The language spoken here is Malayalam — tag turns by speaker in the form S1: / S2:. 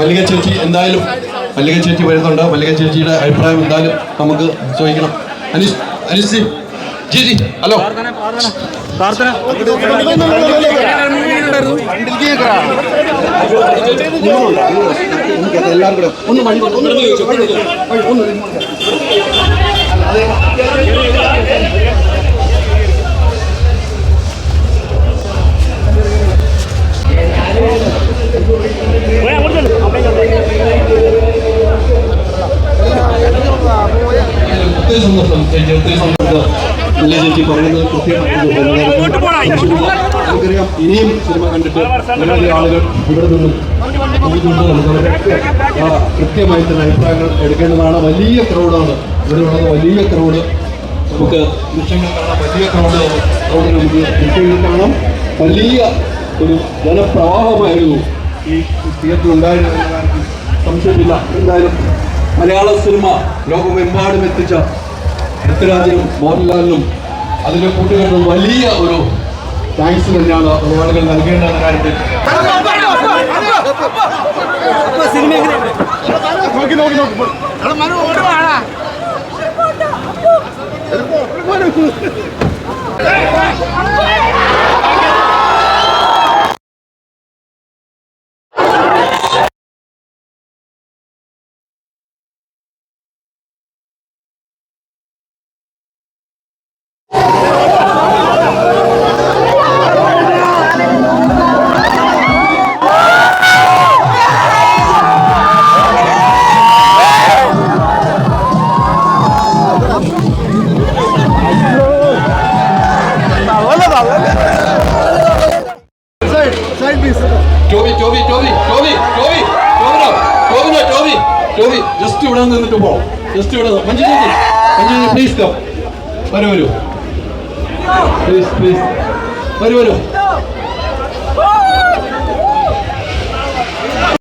S1: മല്ലിക ചേച്ചി എന്തായാലും മല്ലിക ചേച്ചി വരുന്നുണ്ട്. മല്ലിക ചേച്ചിയുടെ അഭിപ്രായം എന്തായാലും നമുക്ക് ചോദിക്കണം. അനിഷ് അനിഷ് ജി ജി ഹലോ.
S2: പ്രാർത്ഥന
S1: എല്ലാവരും കൂടെ ഒന്ന് മണി ഒന്ന് സന്തോഷം ചേച്ചി ഒത്തിരി സന്തോഷം നല്ല ചേച്ചി? പറയുന്നത് കൃത്യമായിട്ട് നമുക്കറിയാം ഇനിയും സിനിമ കണ്ടിട്ട് നിരവധി ആളുകൾ ഇവിടെ നിന്നും പോകുന്നുണ്ട് കൃത്യമായി തന്നെ അഭിപ്രായങ്ങൾ എടുക്കേണ്ടതാണ്. വലിയ ക്രൗഡാണ് ഇവിടെയുള്ളത് വലിയ ക്രൗഡ് നമുക്ക് ദൃശ്യങ്ങൾ കാണാം. വലിയ ക്രൗഡ് ക്രൗഡ് നമുക്ക് ദൃശ്യങ്ങൾ കാണാം. വലിയ ഒരു ജനപ്രവാഹമായിരുന്നു ഈ തിയേറ്ററിൽ ഉണ്ടായിരുന്ന സംശയമില്ല. എന്തായാലും മലയാള സിനിമ ലോകമെമ്പാടും എത്തിച്ച പൃഥ്വിരാജിനും മോഹൻലാലിനും അതിന്റെ കൂട്ടുകാരനും വലിയ ഒരു താങ്ക്സ് തന്നെയാണ് മലയാളികൾ നൽകേണ്ട എന്ന കാര്യത്തിൽ Toby Toby Toby Toby Toby Tovino Tovino Toby Toby just ഇവിടെ നിന്നിട്ട് പോകണം ജസ്റ്റ് ഇവിടെ. മഞ്ജു ചേച്ചി മഞ്ജു ചേച്ചി പ്ലീസ് കം വരൂ വരൂ. പ്ലീസ് പ്ലീസ് വരൂ വരൂ.